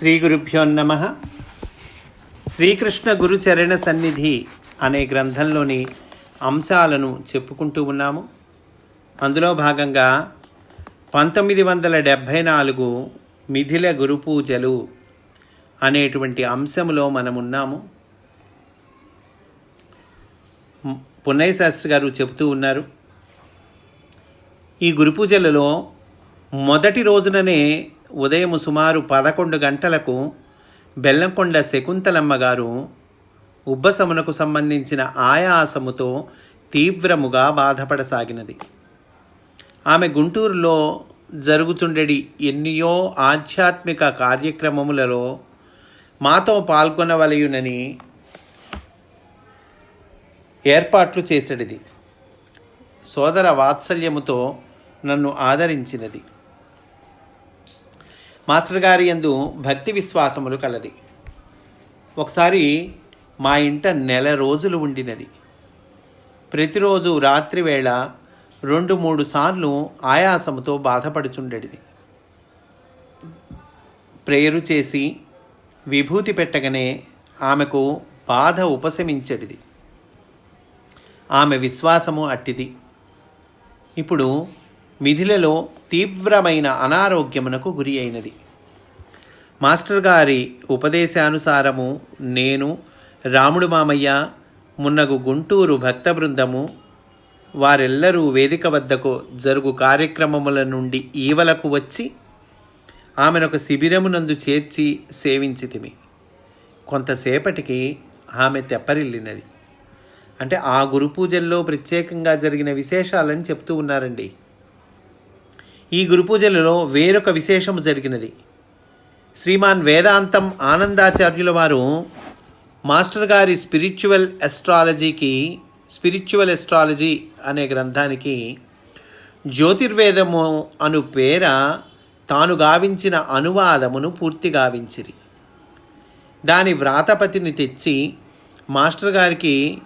శ్రీ గురుభ్యో నమ. శ్రీకృష్ణ గురుచరణ సన్నిధి అనే గ్రంథంలోని అంశాలను చెప్పుకుంటూ ఉన్నాము. అందులో భాగంగా పంతొమ్మిది వందల డెబ్భై నాలుగు మిథిల గురు పూజలు అనేటువంటి అంశంలో మనం ఉన్నాము. పున్నయ్య శాస్త్రి గారు చెబుతూ ఉన్నారు ఈ గురు పూజలలో మొదటి రోజుననే ఉదయం సుమారు పదకొండు గంటలకు బెల్లంకొండ శకుంతలమ్మ గారు ఉబ్బసమునకు సంబంధించిన ఆయాసముతో తీవ్రముగా బాధపడసాగినది. ఆమె గుంటూరులో జరుగుచుండెడి ఎన్నియో ఆధ్యాత్మిక కార్యక్రమములలో మాతో పాల్గొనవలయునని ఏర్పాట్లు చేసడిది. సోదర వాత్సల్యముతో నన్ను ఆదరించినది. మాస్టర్ గారి యందు భక్తి విశ్వాసములు కలది. ఒకసారి మా ఇంట నెల రోజులు ఉండినది. ప్రతిరోజు రాత్రి వేళ రెండు మూడు సార్లు ఆయాసముతో బాధపడుచుండెడిది. ప్రేయరు చేసి విభూతి పెట్టగానే ఆమెకు బాధ ఉపశమించడిది. ఆమె విశ్వాసము అట్టిది. ఇప్పుడు మిథిలలో తీవ్రమైన అనారోగ్యమునకు గురి అయినది. మాస్టర్ గారి ఉపదేశానుసారము నేను రాముడు మామయ్య మున్నగు గుంటూరు భక్త బృందము వారెల్లరూ వేదిక వద్దకు జరుగు కార్యక్రమముల నుండి ఈవలకు వచ్చి ఆమెనొక శిబిరమునందు చేర్చి సేవించితిమి. కొంతసేపటికి ఆమె తెప్పరిల్లినది. అంటే ఆ గురు పూజల్లో ప్రత్యేకంగా జరిగిన విశేషాలని చెప్తూ ఉన్నారండి. ఈ గురు పూజలలో వేరొక విశేషము జరిగినది. శ్రీమాన్ వేదాంతం ఆనందాచార్యుల వారు మాస్టర్ గారి స్పిరిచువల్ ఎస్ట్రాలజీకి స్పిరిచువల్ ఎస్ట్రాలజీ అనే గ్రంథానికి జ్యోతిర్వేదము అను పేర తాను గావించిన అనువాదమును పూర్తి గావించిరి. దాని వ్రాతపతిని తెచ్చి మాస్టర్ గారికి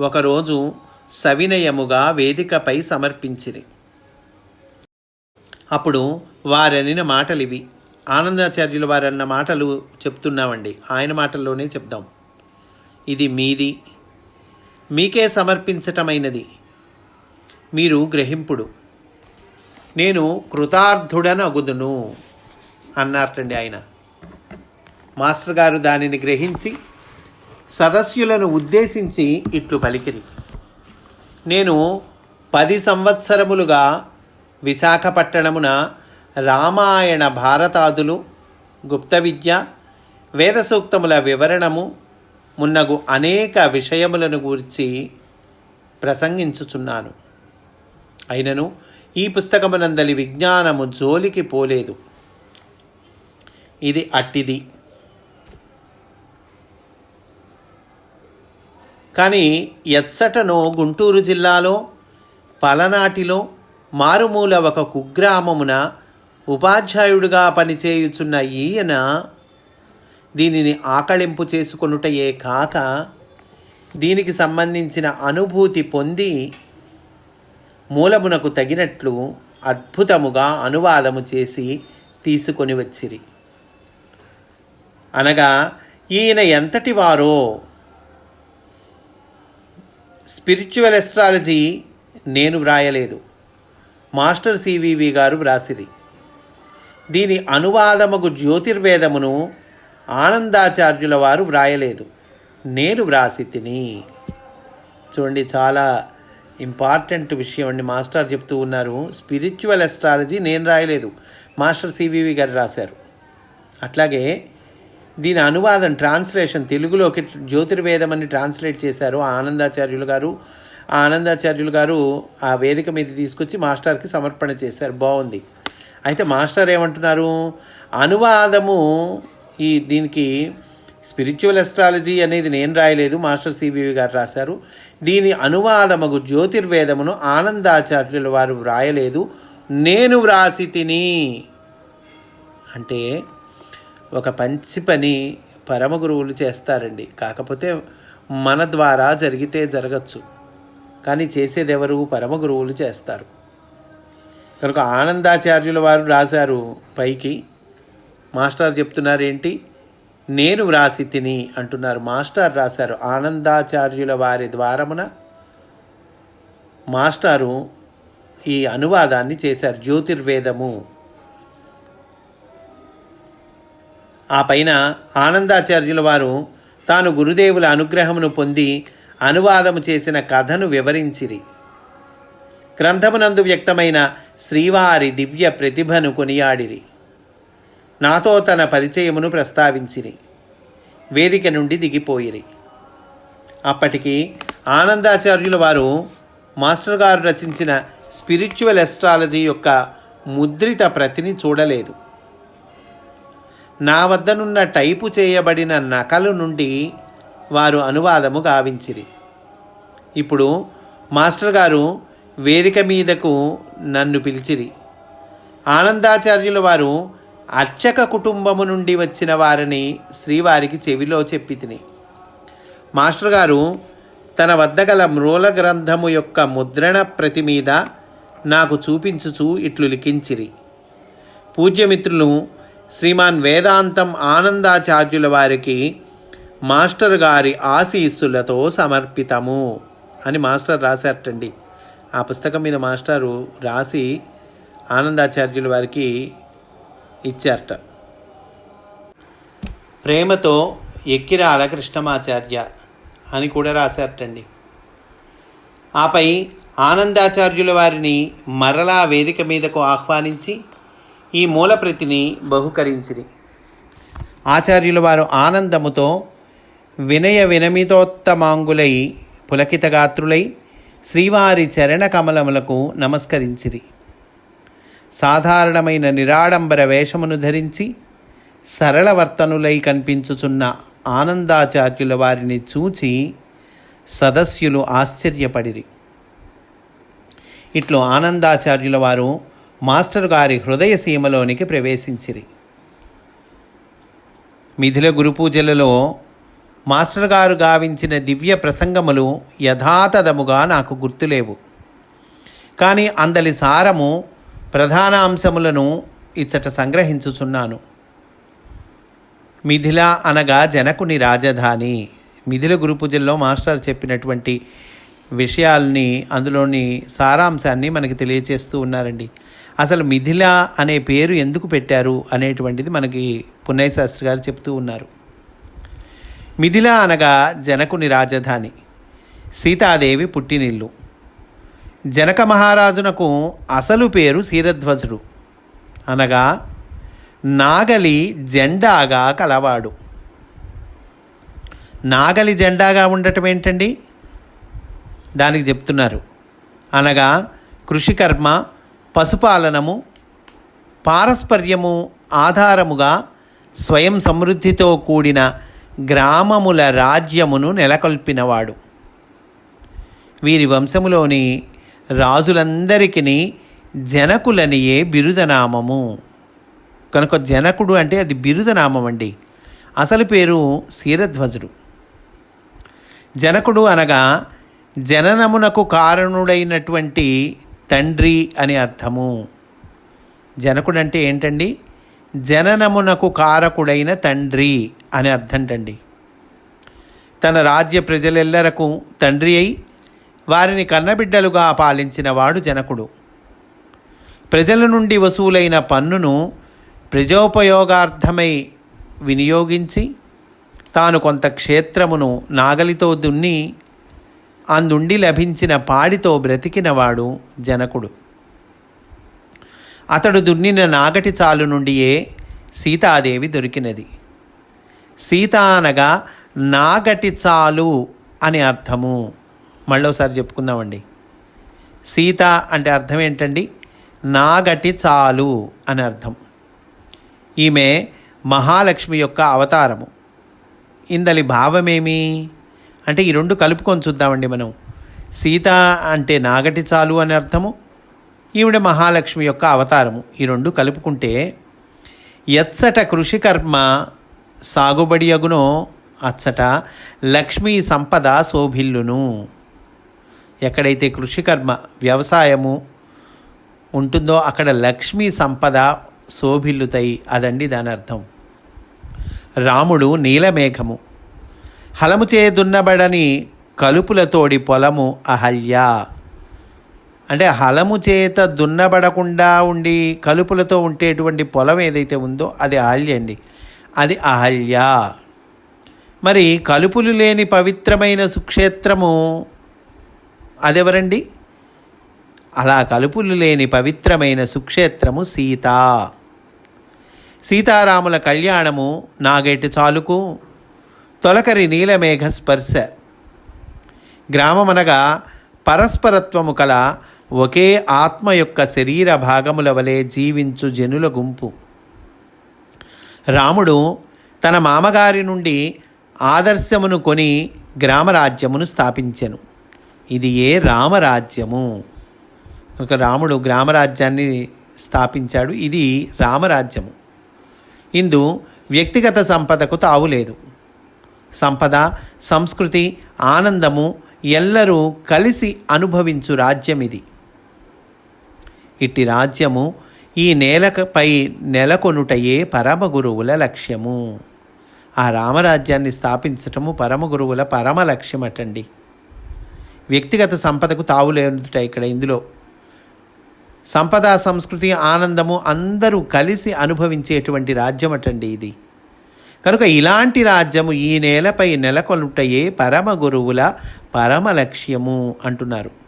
ఒకరోజు సవినయముగా వేదికపై సమర్పించిరి. అప్పుడు వారనిన మాటలివి. ఆనందాచార్యుల వారన్న మాటలు చెప్తున్నామండి. ఆయన మాటల్లోనే చెప్దాం. ఇది మీది. మీకే సమర్పించటమైనది. మీరు గ్రహింపుడు. నేను కృతార్థుడనగుదును అన్నారటండి ఆయన. మాస్టర్ గారు దానిని గ్రహించి సదస్యులను ఉద్దేశించి ఇట్లు పలికిరి. నేను పది సంవత్సరములుగా విశాఖపట్టణమున రామాయణ భారతాదులు గుప్త విద్య వేద సూక్తముల వివరణము మున్నగు అనేక విషయములను గూర్చి ప్రసంగించుచున్నాను. అయినను ఈ పుస్తకమునందలి విజ్ఞానము జోలికి పోలేదు. ఇది అట్టిది. కానీ ఎచ్చటనో గుంటూరు జిల్లాలో పలనాటిలో మారుమూల ఒక కుగ్రామమున ఉపాధ్యాయుడుగా పనిచేయుచున్న ఈయన దీనిని ఆకళింపు చేసుకొనుటయే కాక దీనికి సంబంధించిన అనుభూతి పొంది మూలమునకు తగినట్లు అద్భుతముగా అనువాదము చేసి తీసుకొని వచ్చిరి. అనగా ఈయన ఎంతటి వారో స్పిరిచువల్ ఎస్ట్రాలజీ నేను వ్రాయలేదు. మాస్టర్ సివివి గారు వ్రాసిరి. దీని అనువాదముకు జ్యోతిర్వేదమును ఆనందాచార్యుల వారు వ్రాయలేదు. నేను వ్రాసి తిని చూడండి చాలా ఇంపార్టెంట్ విషయం అండి. మాస్టర్ చెప్తూ ఉన్నారు స్పిరిచువల్ ఎస్ట్రాలజీ నేను రాయలేదు. మాస్టర్ సివివి గారు రాశారు. అట్లాగే దీని అనువాదం ట్రాన్స్లేషన్ తెలుగులోకి జ్యోతిర్వేదం అని ట్రాన్స్లేట్ చేశారు ఆ ఆనందాచార్యులు గారు. ఆనందాచార్యులు గారు ఆ వేదిక మీద తీసుకొచ్చి మాస్టర్కి సమర్పణ చేశారు. బాగుంది. అయితే మాస్టర్ ఏమంటున్నారు? అనువాదము ఈ దీనికి స్పిరిచువల్ ఎస్ట్రాలజీ అనేది నేను రాయలేదు మాస్టర్ సిబివి గారు రాశారు. దీని అనువాదముగు జ్యోతిర్వేదమును ఆనందాచార్యుల వారు వ్రాయలేదు. నేను వ్రాసి తిని. అంటే ఒక పంచి పని పరమ గురువులు చేస్తారండి. కాకపోతే మన ద్వారా జరిగితే జరగచ్చు. కానీ చేసేదెవరు? పరమ గురువులు చేస్తారు. కనుక ఆనందాచార్యుల వారు రాశారు పైకి. మాస్టర్ చెప్తున్నారేంటి? నేను వ్రాసి తిని అంటున్నారు. మాస్టర్ రాశారు ఆనందాచార్యుల వారి ద్వారమున. మాస్టారు ఈ అనువాదాన్ని చేశారు జ్యోతిర్వేదము. ఆ పైన ఆనందాచార్యుల వారు తాను గురుదేవుల అనుగ్రహమును పొంది అనువాదము చేసిన కథను వివరించిరి. గ్రంథమునందు వ్యక్తమైన శ్రీవారి దివ్య ప్రతిభను కొనియాడిరి. నాతో తన పరిచయమును ప్రస్తావించిరి. వేదిక నుండి దిగిపోయిరి. అప్పటికి ఆనందాచార్యుల వారు మాస్టర్ గారు రచించిన స్పిరిచువల్ ఎస్ట్రాలజీ యొక్క ముద్రిత ప్రతిని చూడలేదు. నా వద్దనున్న టైపు చేయబడిన నకలు నుండి వారు అనువాదము గావించిరి. ఇప్పుడు మాస్టర్ గారు వేదిక మీదకు నన్ను పిలిచిరి. ఆనందాచార్యుల వారు అర్చక కుటుంబము నుండి వచ్చిన వారిని శ్రీవారికి చెవిలో చెప్పి తిని. మాస్టర్ గారు తన వద్ద గల మ్రోల గ్రంథము యొక్క ముద్రణ ప్రతి మీద నాకు చూపించుచూ ఇట్లు లిఖించిరి. పూజ్యమిత్రులు శ్రీమాన్ వేదాంతం ఆనందాచార్యుల వారికి మాస్టర్ గారి ఆశీస్సులతో సమర్పితము అని మాస్టర్ రాశారటండి. ఆ పుస్తకం మీద మాస్టారు రాసి ఆనందాచార్యులు వారికి ఇచ్చారట. ప్రేమతో ఎక్కిరాల కృష్ణమాచార్య అని కూడా రాశారటండి. ఆపై ఆనందాచార్యుల వారిని మరలా వేదిక మీదకు ఆహ్వానించి ఈ మూలప్రతిని బహుకరించిరి. ఆచార్యుల వారు ఆనందముతో వినయ వినమితోత్తమాంగులై పులకితగాత్రులై శ్రీవారి చరణ కమలములకు నమస్కరించిరి. సాధారణమైన నిరాడంబర వేషమును ధరించి సరళవర్తనులై కనిపించుచున్న ఆనందాచార్యుల వారిని చూచి సదస్యులు ఆశ్చర్యపడిరి. ఇట్లు ఆనందాచార్యుల వారు మాస్టర్ గారి హృదయ సీమలోనికి ప్రవేశించిరి. మిథిల గురుపూజలలో మాస్టర్ గారు గావించిన దివ్య ప్రసంగములు యథాతథముగా నాకు గుర్తులేవు. కానీ అందలి సారము ప్రధాన అంశములను ఇచ్చట సంగ్రహించుచున్నాను. మిథిల అనగా జనకుని రాజధాని. మిథిల గురుపూజల్లో మాస్టర్ చెప్పినటువంటి విషయాల్ని అందులోని సారాంశాన్ని మనకి తెలియచేస్తూ ఉన్నారండి. అసలు మిథిల అనే పేరు ఎందుకు పెట్టారు అనేటువంటిది మనకి పున్నయ్య శాస్త్రి గారు చెప్తూ ఉన్నారు. మిథిల అనగా జనకుని రాజధాని. సీతాదేవి పుట్టినిల్లు. జనక మహారాజునకు అసలు పేరు శీరధ్వజుడు. అనగా నాగలి జెండాగా కలవాడు. నాగలి జెండాగా ఉండటం ఏంటండి? దానికి చెప్తున్నారు. అనగా కృషికర్మ పశుపాలనము పారస్పర్యము ఆధారముగా స్వయం సమృద్ధితో కూడిన గ్రామముల రాజ్యమును నెలకొల్పినవాడు. వీరి వంశములోని రాజులందరికీ జనకులనియే బిరుదనామము. కనుక జనకుడు అంటే అది బిరుదనామం అండి అసలు పేరు శీరధ్వజుడు. జనకుడు అనగా జననమునకు కారణుడైనటువంటి తండ్రి అని అర్థము. జనకుడు అంటే ఏంటండి? జననమునకు కారకుడైన తండ్రి అని అర్థంటండి. తన రాజ్య ప్రజలెల్లరకు తండ్రి అయి వారిని కన్నబిడ్డలుగా పాలించినవాడు జనకుడు. ప్రజల నుండి వసూలైన పన్నును ప్రజోపయోగార్థమై వినియోగించి తాను కొంత క్షేత్రమును నాగలితో దున్ని అందుండి లభించిన పాడితో బ్రతికినవాడు జనకుడు. అతడు దున్నిన నాగటి చాలు నుండియే సీతాదేవి దొరికినది. సీత అనగా నాగటి చాలు అని అర్థము. మళ్ళోసారి చెప్పుకుందామండి. సీత అంటే అర్థం ఏంటండి? నాగటి చాలు అని అర్థం. ఈమె మహాలక్ష్మి యొక్క అవతారము. ఇందలి భావమేమి? అంటే ఈ రెండు కలుపుకొని చూద్దామండి మనం. సీత అంటే నాగటి చాలు అని అర్థము. ఈవిడ మహాలక్ష్మి యొక్క అవతారము. ఈ రెండు కలుపుకుంటే ఎచ్చట కృషికర్మ సాగుబడి అగునో అచ్చట లక్ష్మీ సంపద శోభిల్లును. ఎక్కడైతే కృషికర్మ వ్యవసాయము ఉంటుందో అక్కడ లక్ష్మీ సంపద శోభిల్లుతాయి అదండి దాని అర్థం రాముడు నీలమేఘము. హలము చేదున్నబడని కలుపులతోడి పొలము అహల్య. అంటే హలము చేత దున్నబడకుండా ఉండి కలుపులతో ఉండేటువంటి పొలం ఏదైతే ఉందో అది అహల్య అండి. అది అహల్య. మరి కలుపులు లేని పవిత్రమైన సుక్షేత్రము అదెవరండి? అలా కలుపులు లేని పవిత్రమైన సుక్షేత్రము సీత. సీతారాముల కళ్యాణము నాగేటి చాలుకు తొలకరి నీలమేఘ స్పర్శ గ్రామమనగా పరస్పరత్వము కల ఒకే ఆత్మ యొక్క శరీర భాగముల వలె జీవించు జనుల గుంపు. రాముడు తన మామగారి నుండి ఆదర్శమును కొని గ్రామరాజ్యమును స్థాపించెను. ఇది ఏ రామరాజ్యము? ఒక రాముడు గ్రామరాజ్యాన్ని స్థాపించాడు ఇది రామరాజ్యము. ఇందు వ్యక్తిగత సంపదకు తావులేదు సంపద సంస్కృతి ఆనందము ఎల్లరూ కలిసి అనుభవించు రాజ్యం ఇది ఇట్టి రాజ్యము ఈ నేలపై నెలకొనుటయే పరమ గురువుల లక్ష్యము. ఆ రామరాజ్యాన్ని స్థాపించటము పరమ గురువుల పరమ లక్ష్యం అటండి వ్యక్తిగత సంపదకు తావులేనుట ఇక్కడ ఇందులో. సంపద సంస్కృతి ఆనందము అందరూ కలిసి అనుభవించేటువంటి రాజ్యం అటండి ఇది. కనుక ఇలాంటి రాజ్యము ఈ నేలపై నెలకొనుటయే పరమ గురువుల పరమ లక్ష్యము అంటున్నారు.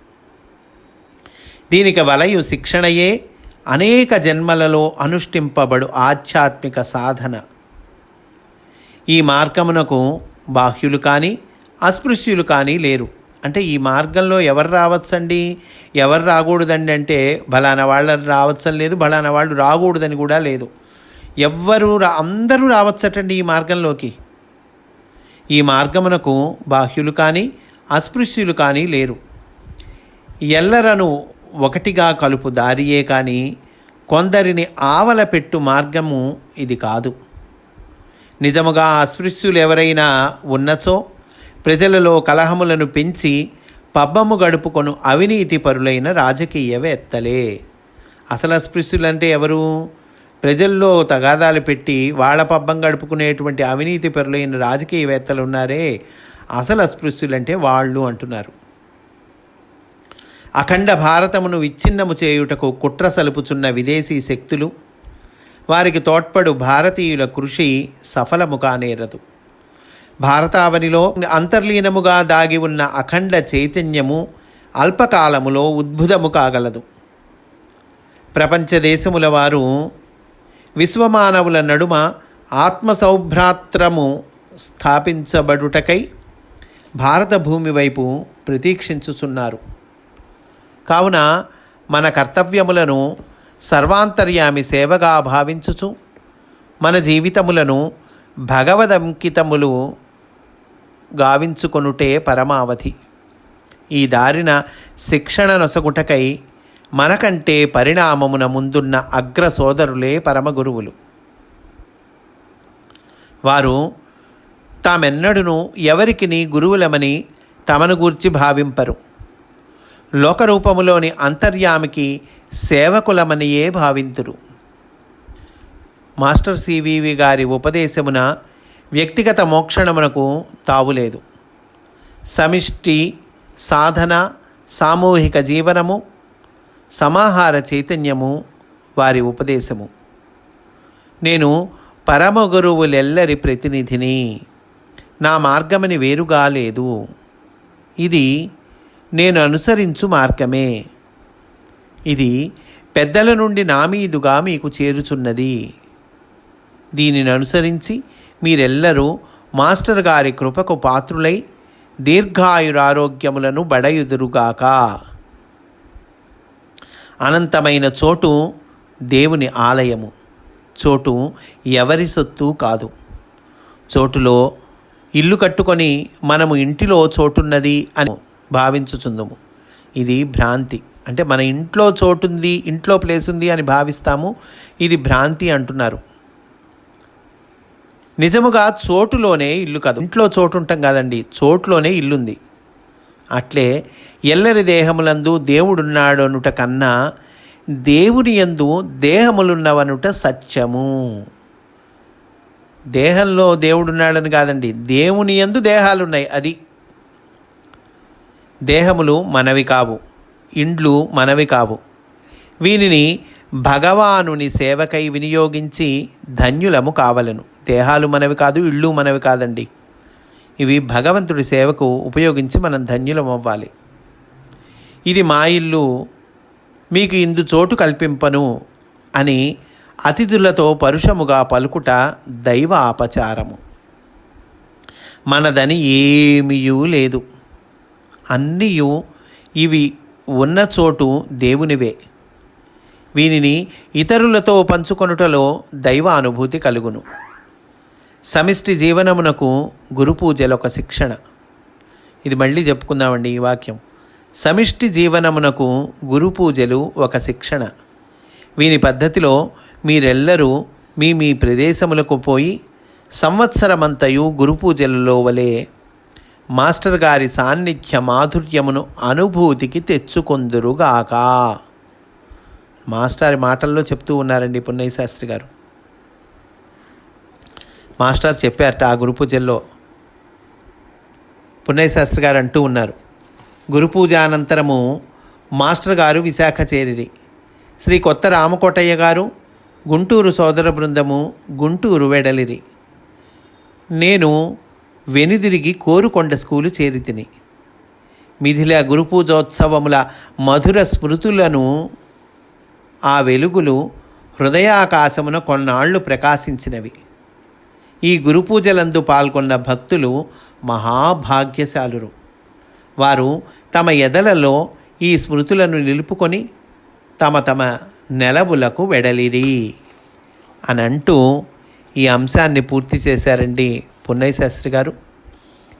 దీనికి వలయు శిక్షణయే అనేక జన్మలలో అనుష్ఠింపబడు ఆధ్యాత్మిక సాధన. ఈ మార్గమునకు బాహ్యులు కానీ అస్పృశ్యులు కానీ లేరు. అంటే ఈ మార్గంలో ఎవరు రావచ్చండి? ఎవరు రాకూడదండి అంటే బలానా వాళ్ళు రావచ్చని లేదు బలానా వాళ్ళు రాకూడదని కూడా లేదు. ఎవ్వరు రా అందరూ రావచ్చటండి ఈ మార్గంలోకి. ఈ మార్గమునకు బాహ్యులు కానీ అస్పృశ్యులు కానీ లేరు. ఎల్లరను ఒకటిగా కలుపు దారియే కానీ కొందరిని ఆవల పెట్టు మార్గము ఇది కాదు. నిజముగా అస్పృశ్యులు ఎవరైనా ఉన్నచో ప్రజలలో కలహములను పెంచి పబ్బము గడుపుకొను అవినీతి పరులైన రాజకీయవేత్తలే అసలు అస్పృశ్యులంటే ఎవరు? ప్రజల్లో తగాదాలు పెట్టి వాళ్ళ పబ్బం గడుపుకునేటువంటి అవినీతి పరులైన రాజకీయవేత్తలు ఉన్నారే. అసలు అస్పృశ్యులంటే వాళ్ళు అంటున్నారు. అఖండ భారతమును విచ్ఛిన్నము చేయుటకు కుట్ర సలుపుచున్న విదేశీ శక్తులు వారికి తోడ్పడు భారతీయుల కృషి సఫలము కానేరదు భారతావనిలో అంతర్లీనముగా దాగి ఉన్న అఖండ చైతన్యము అల్పకాలములో ఉద్భుతము కాగలదు. ప్రపంచ దేశముల వారు విశ్వమానవుల నడుమ ఆత్మ సౌభ్రాత్రము స్థాపించబడుటకై భారత భూమి వైపు ప్రతీక్షించుచున్నారు. కావున మన కర్తవ్యములను సర్వాంతర్యామి సేవగా భావించుచు మన జీవితములను భగవదంకితములు గావించుకొనుటే పరమావధి. ఈ దారిన శిక్షణ నొసగుటకై మనకంటే పరిణామమున ముందున్న అగ్ర సోదరులే పరమగురువులు. వారు తామెన్నడును ఎవరికిని గురువులమని తమను గూర్చి భావింపరు. లోకరూపములోని అంతర్యామికి సేవకులమనియే భావింతురు. మాస్టర్ సివివి గారి ఉపదేశమున వ్యక్తిగత మోక్షణమునకు తావులేదు సమిష్టి సాధన సామూహిక జీవనము సమాహార చైతన్యము వారి ఉపదేశము. నేను పరమ గురువులెల్లరి ప్రతినిధిని నా మార్గమని వేరుగా లేదు ఇది నేను అనుసరించు మార్గమే. ఇది పెద్దల నుండి నా మీదుగా మీకు చేరుచున్నది. దీనిని అనుసరించి మీరెల్లరూ మాస్టర్ గారి కృపకు పాత్రులై దీర్ఘాయురారోగ్యములను బడయుదురుగాక. అనంతమైన చోటు దేవుని ఆలయము. చోటు ఎవరి సొత్తు కాదు. చోటులో ఇల్లు కట్టుకొని మనము ఇంటిలో చోటున్నది అని భావించుచుందుము. ఇది భ్రాంతి. అంటే మన ఇంట్లో చోటుంది ఇంట్లో ప్లేస్ ఉంది అని భావిస్తాము. ఇది భ్రాంతి అంటున్నారు. నిజముగా చోటులోనే ఇల్లు కాదు. ఇంట్లో చోటు ఉంటాం కాదండి. చోటులోనే ఇల్లుంది. అట్లే ఎల్లరి దేహములందు దేవుడున్నాడు అనుట కన్నా దేవుని యందు దేహములున్నవనుట సత్యము. దేహంలో దేవుడున్నాడని కాదండి. దేవుని యందు దేహాలున్నాయి. అది దేహములు మనవి కావు ఇండ్లు మనవి కావు. వీనిని భగవానుని సేవకై వినియోగించి ధన్యులము కావలను. దేహాలు మనవి కాదు ఇళ్ళు మనవి కాదండి. ఇవి భగవంతుడి సేవకు ఉపయోగించి మనం ధన్యులం అవ్వాలి ఇది మా ఇల్లు మీకు ఇందు చోటు కల్పింపను అని అతిథులతో పరుషముగా పలుకుట దైవ అపచారము మనదని ఏమీయూ లేదు. అన్నీయు ఇవి ఉన్న చోటు దేవునివే. వీనిని ఇతరులతో పంచుకొనుటలో దైవ అనుభూతి కలుగును. సమిష్టి జీవనమునకు గురుపూజలు ఒక శిక్షణ. ఇది మళ్ళీ చెప్పుకుందామండి ఈ వాక్యం. సమిష్టి జీవనమునకు గురుపూజలు ఒక శిక్షణ. వీని పద్ధతిలో మీరెల్లరూ మీ మీ ప్రదేశములకు పోయి సంవత్సరమంతయు గురుపూజలలో వలె మాస్టర్ గారి సాన్నిధ్య మాధుర్యమును అనుభూతికి తెచ్చుకొందురుగాక. మాస్టర్ మాటల్లో చెప్తూ ఉన్నారండి పున్నయ్య శాస్త్రి గారు. మాస్టర్ చెప్పారట ఆ గురు పూజల్లో పున్నయ్య శాస్త్రి గారు అంటూ ఉన్నారు. గురు పూజ అనంతరము మాస్టర్ గారు విశాఖ చేరిరి. శ్రీ కొత్త రామకోటయ్య గారు గుంటూరు సోదర బృందము గుంటూరు వెడలిరి. నేను వెనుదిరిగి కోరుకొండ స్కూలు చేరితిని. మిథిల గురుపూజోత్సవముల మధుర స్మృతులను ఆ వెలుగులు హృదయాకాశమున కొన్నాళ్ళు ప్రకాశించినవి. ఈ గురుపూజలందు పాల్గొన్న భక్తులు మహాభాగ్యశాలురు. వారు తమ ఎదలలో ఈ స్మృతులను నిలుపుకొని తమ తమ నెలవులకు వెడలిరి. అని అంటూ ఈ అంశాన్ని పూర్తి చేశారండి పున్నయ్య శాస్త్రి గారు.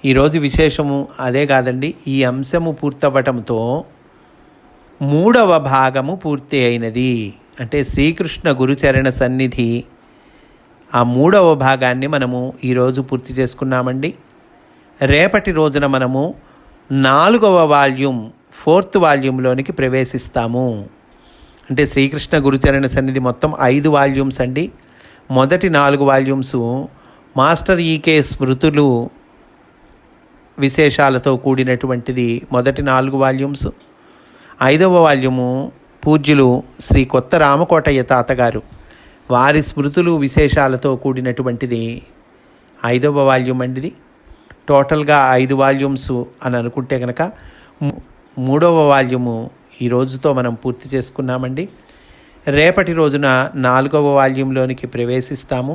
ఈరోజు విశేషము అదే కాదండి ఈ అంశము పూర్తవ్వటంతో మూడవ భాగము పూర్తి అయినది. అంటే శ్రీకృష్ణ గురుచరణ సన్నిధి ఆ మూడవ భాగాన్ని మనము ఈరోజు పూర్తి చేసుకున్నామండి. రేపటి రోజున మనము నాలుగవ వాల్యూమ్ ఫోర్త్ వాల్యూమ్లోనికి ప్రవేశిస్తాము. అంటే శ్రీకృష్ణ గురుచరణ సన్నిధి మొత్తం ఐదు వాల్యూమ్స్ అండి. మొదటి నాలుగు వాల్యూమ్స్ మాస్టర్ ఈకే స్మృతులు విశేషాలతో కూడినటువంటిది మొదటి నాలుగు వాల్యూమ్స్. ఐదవ వాల్యూము పూజ్యులు శ్రీ కొత్త రామకోటయ్య తాతగారు. వారి స్మృతులు విశేషాలతో కూడినటువంటిది ఐదవ వాల్యూమ్ అండిది. టోటల్గా ఐదు వాల్యూమ్స్ అని అనుకుంటే కనుక మూడవ వాల్యూము ఈ రోజుతో మనం పూర్తి చేసుకున్నామండి. రేపటి రోజున నాలుగవ వాల్యూంలోనికి ప్రవేశిస్తాము.